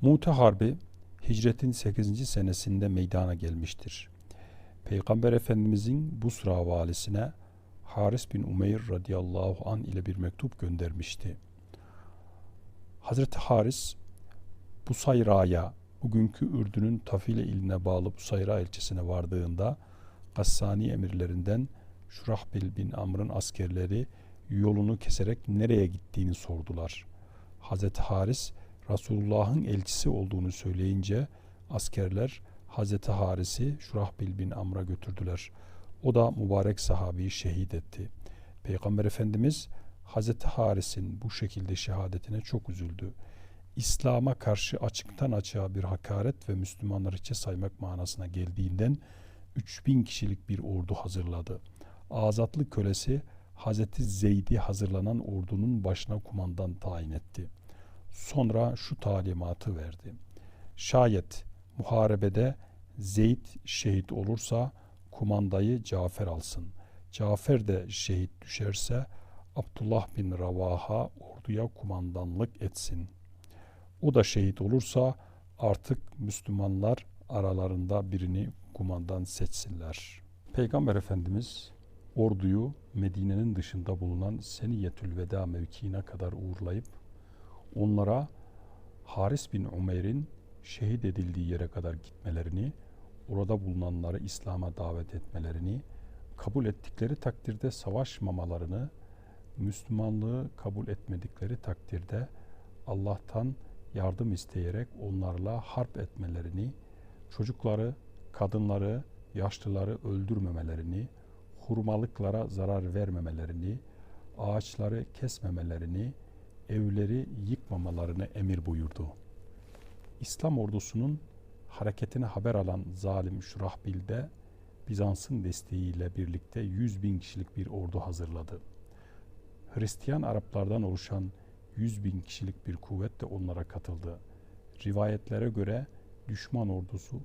Mute Harbi hicretin 8. senesinde meydana gelmiştir. Peygamber Efendimizin Busra valisine Haris bin Umeyr radıyallahu an ile bir mektup göndermişti. Hazreti Haris Busayra'ya bugünkü Ürdün'ün Tafile iline bağlı Busayra ilçesine vardığında Gassani emirlerinden Şurahbil bin Amr'ın askerleri yolunu keserek nereye gittiğini sordular. Hazreti Haris Resulullah'ın elçisi olduğunu söyleyince askerler Hazreti Haris'i Şurahbil bin Amr'a götürdüler. O da mübarek sahabeyi şehit etti. Peygamber Efendimiz Hazreti Haris'in bu şekilde şehadetine çok üzüldü. İslam'a karşı açıktan açığa bir hakaret ve Müslümanları içe saymak manasına geldiğinden 3000 kişilik bir ordu hazırladı. Azatlı kölesi Hazreti Zeyd'i hazırlanan ordunun başına kumandan tayin etti. Sonra şu talimatı verdi. Şayet muharebede Zeyd şehit olursa kumandayı Cafer alsın. Cafer de şehit düşerse Abdullah bin Ravaha orduya kumandanlık etsin. O da şehit olursa artık Müslümanlar aralarında birini kumandan seçsinler. Peygamber Efendimiz orduyu Medine'nin dışında bulunan Seniyetül Veda mevkiine kadar uğurlayıp onlara Haris bin Umeyr'in şehit edildiği yere kadar gitmelerini, orada bulunanları İslam'a davet etmelerini, kabul ettikleri takdirde savaşmamalarını, Müslümanlığı kabul etmedikleri takdirde Allah'tan yardım isteyerek onlarla harp etmelerini, çocukları, kadınları, yaşlıları öldürmemelerini, hurmalıklara zarar vermemelerini, ağaçları kesmemelerini, evleri yıkmamalarını emir buyurdu. İslam ordusunun hareketine haber alan zalim Şurahbil de Bizans'ın desteğiyle birlikte 100 bin kişilik bir ordu hazırladı. Hristiyan Araplardan oluşan 100 bin kişilik bir kuvvet de onlara katıldı. Rivayetlere göre düşman ordusu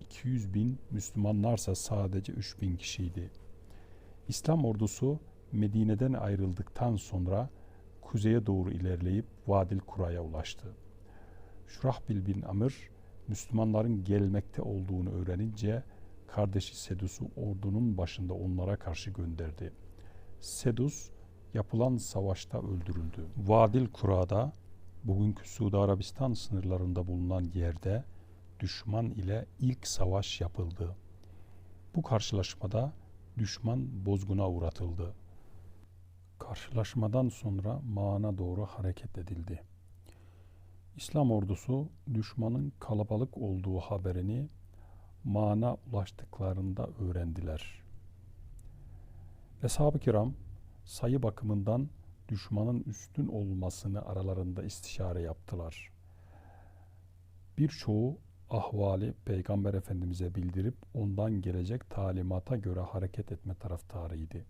200 bin, Müslümanlarsa sadece 3 bin kişiydi. İslam ordusu Medine'den ayrıldıktan sonra kuzeye doğru ilerleyip Vadil Kura'ya ulaştı. Şurahbil bin Amr, Müslümanların gelmekte olduğunu öğrenince kardeşi Sedus'u ordunun başında onlara karşı gönderdi. Sedus yapılan savaşta öldürüldü. Vadil Kura'da bugünkü Suudi Arabistan sınırlarında bulunan yerde düşman ile ilk savaş yapıldı. Bu karşılaşmada düşman bozguna uğratıldı. Karşılaşmadan sonra Mağan'a doğru hareket edildi. İslam ordusu düşmanın kalabalık olduğu haberini Mağan'a ulaştıklarında öğrendiler. Eshab-ı kiram sayı bakımından düşmanın üstün olmasını aralarında istişare yaptılar. Birçoğu ahvali Peygamber Efendimiz'e bildirip ondan gelecek talimata göre hareket etme taraftarıydı.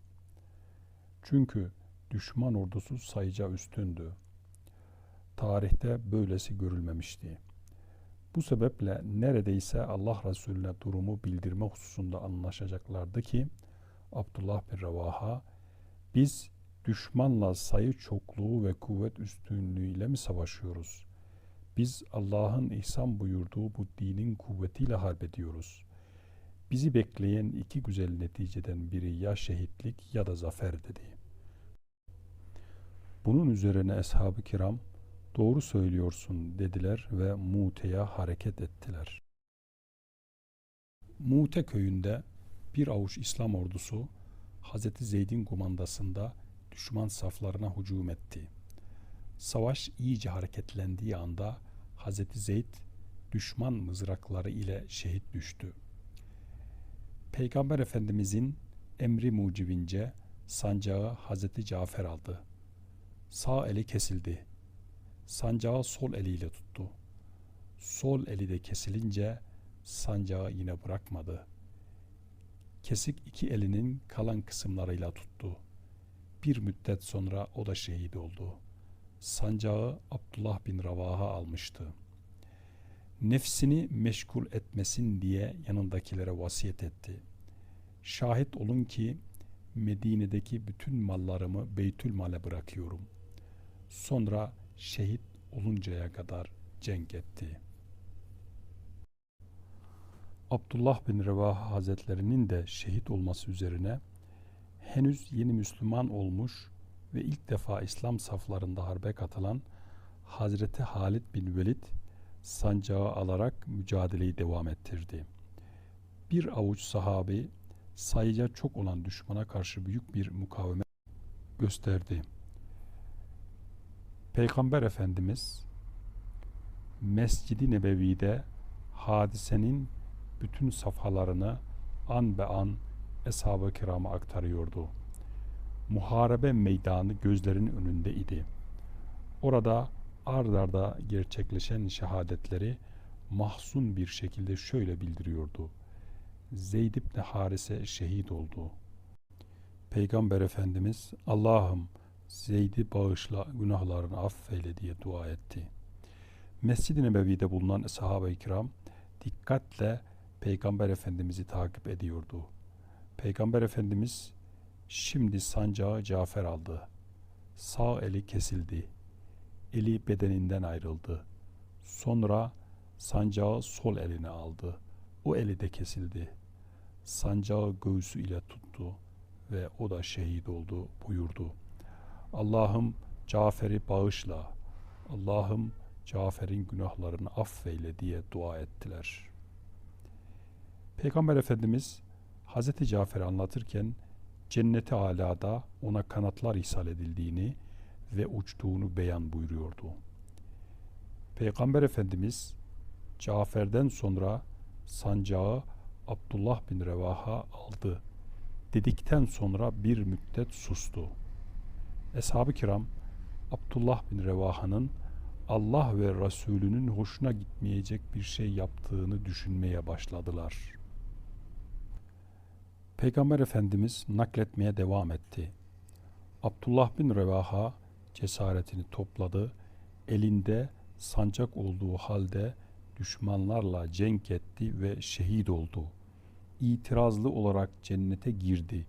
Çünkü düşman ordusu sayıca üstündü. Tarihte böylesi görülmemişti. Bu sebeple neredeyse Allah Resulüne durumu bildirme hususunda anlaşacaklardı ki Abdullah bin Revaha biz düşmanla sayı çokluğu ve kuvvet üstünlüğüyle mi savaşıyoruz? Biz Allah'ın ihsan buyurduğu bu dinin kuvvetiyle harp ediyoruz. Bizi bekleyen iki güzel neticeden biri ya şehitlik ya da zafer dedi. Bunun üzerine eshab-ı kiram doğru söylüyorsun dediler ve Mute'ye hareket ettiler. Mute köyünde bir avuç İslam ordusu Hazreti Zeyd'in kumandasında düşman saflarına hücum etti. Savaş iyice hareketlendiği anda Hazreti Zeyd düşman mızrakları ile şehit düştü. Peygamber Efendimizin emri mucibince sancağı Hazreti Cafer aldı. Sağ eli kesildi. Sancağı sol eliyle tuttu. Sol eli de kesilince sancağı yine bırakmadı. Kesik iki elinin kalan kısımlarıyla tuttu. Bir müddet sonra o da şehit oldu. Sancağı Abdullah bin Ravaha almıştı. Nefsini meşgul etmesin diye yanındakilere vasiyet etti. Şahit olun ki Medine'deki bütün mallarımı Beytül Mal'e bırakıyorum. Sonra şehit oluncaya kadar cenk etti. Abdullah bin Revaha Hazretlerinin de şehit olması üzerine henüz yeni Müslüman olmuş ve ilk defa İslam saflarında harbe katılan Hazreti Halid bin Velid sancağı alarak mücadeleyi devam ettirdi. Bir avuç sahabi sayıca çok olan düşmana karşı büyük bir mukavemet gösterdi. Peygamber Efendimiz Mescid-i Nebevi'de hadisenin bütün safhalarını an be an eshab-ı kirama aktarıyordu. Muharebe meydanı gözlerin önünde idi. Orada ard arda gerçekleşen şehadetleri mahzun bir şekilde şöyle bildiriyordu. Zeyd ibn Harise şehit oldu. Peygamber Efendimiz Allah'ım Zeyd'i bağışla günahlarını affeyle diye dua etti. Mescid-i Nebevi'de bulunan sahabe-i kiram dikkatle Peygamber Efendimiz'i takip ediyordu. Peygamber Efendimiz şimdi sancağı Cafer aldı. Sağ eli kesildi. Eli bedeninden ayrıldı. Sonra sancağı sol eline aldı. O eli de kesildi. Sancağı göğsü ile tuttu ve o da şehit oldu buyurdu. Allah'ım Cafer'i bağışla. Allah'ım Cafer'in günahlarını affeyle diye dua ettiler. Peygamber Efendimiz Hazreti Cafer'i anlatırken cenneti alada ona kanatlar ihsal edildiğini ve uçtuğunu beyan buyuruyordu. Peygamber Efendimiz Cafer'den sonra sancağı Abdullah bin Revaha aldı dedikten sonra bir müddet sustu. Eshab-ı kiram Abdullah bin Revaha'nın Allah ve Resulünün hoşuna gitmeyecek bir şey yaptığını düşünmeye başladılar. Peygamber Efendimiz nakletmeye devam etti. Abdullah bin Revaha cesaretini topladı, elinde sancak olduğu halde düşmanlarla cenk etti ve şehit oldu. İtirazlı olarak cennete girdi.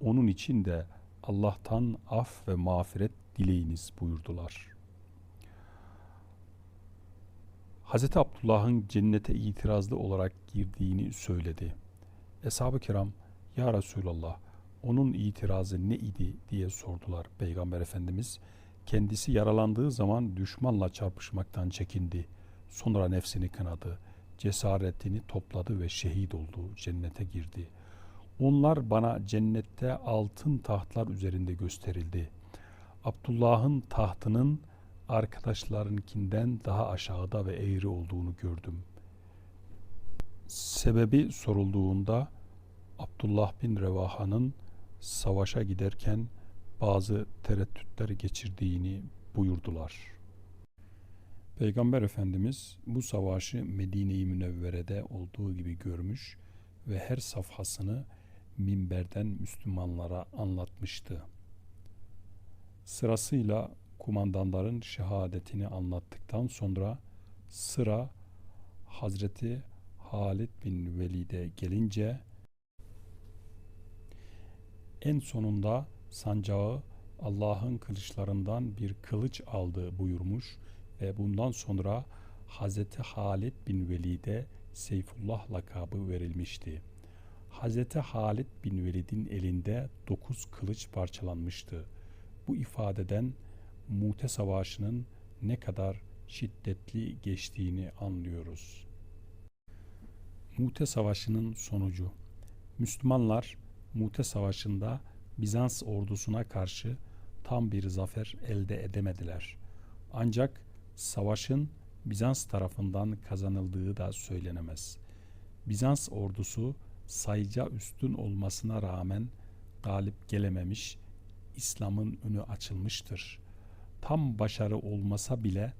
Onun için de Allah'tan af ve mağfiret dileyiniz buyurdular. Hz. Abdullah'ın cennete itirazlı olarak girdiğini söyledi. Eshab-ı kiram, Ya Resulallah, onun itirazı ne idi diye sordular. Peygamber Efendimiz, kendisi yaralandığı zaman düşmanla çarpışmaktan çekindi. Sonra nefsini kınadı. Cesaretini topladı ve şehit oldu. Cennete girdi. Onlar bana cennette altın tahtlar üzerinde gösterildi. Abdullah'ın tahtının arkadaşlarınkinden daha aşağıda ve eğri olduğunu gördüm. Sebebi sorulduğunda Abdullah bin Revaha'nın savaşa giderken bazı tereddütler geçirdiğini buyurdular. Peygamber Efendimiz bu savaşı Medine-i Münevvere'de olduğu gibi görmüş ve her safhasını minberden Müslümanlara anlatmıştı. Sırasıyla kumandanların şehadetini anlattıktan sonra sıra Hazreti Halid bin Velid'e gelince en sonunda sancağı Allah'ın kılıçlarından bir kılıç aldı buyurmuş ve bundan sonra Hazreti Halid bin Velid'e Seyfullah lakabı verilmişti. Hazreti Halid bin Velid'in elinde dokuz kılıç parçalanmıştı. Bu ifadeden Mute Savaşı'nın ne kadar şiddetli geçtiğini anlıyoruz. Mute Savaşı'nın sonucu Müslümanlar Mute Savaşı'nda Bizans ordusuna karşı tam bir zafer elde edemediler. Ancak savaşın Bizans tarafından kazanıldığı da söylenemez. Bizans ordusu sayıca üstün olmasına rağmen galip gelememiş, İslam'ın önü açılmıştır. Tam başarı olmasa bile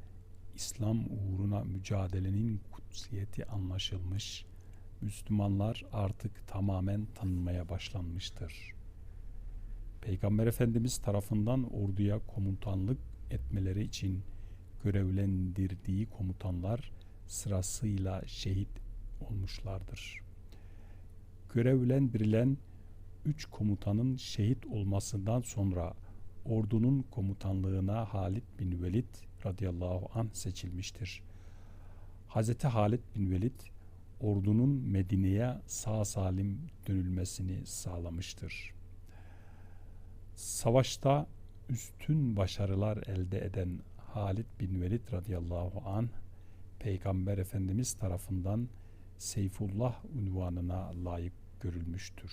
İslam uğruna mücadelenin kutsiyeti anlaşılmış, Müslümanlar artık tamamen tanınmaya başlanmıştır. Peygamber Efendimiz tarafından orduya komutanlık etmeleri için görevlendirdiği komutanlar sırasıyla şehit olmuşlardır. Görevlendirilen üç komutanın şehit olmasından sonra ordunun komutanlığına Halid bin Velid radıyallahu anh seçilmiştir. Hazreti Halid bin Velid ordunun Medine'ye sağ salim dönülmesini sağlamıştır. Savaşta üstün başarılar elde eden Halid bin Velid radıyallahu an Peygamber Efendimiz tarafından Seyfullah unvanına layık görülmüştür.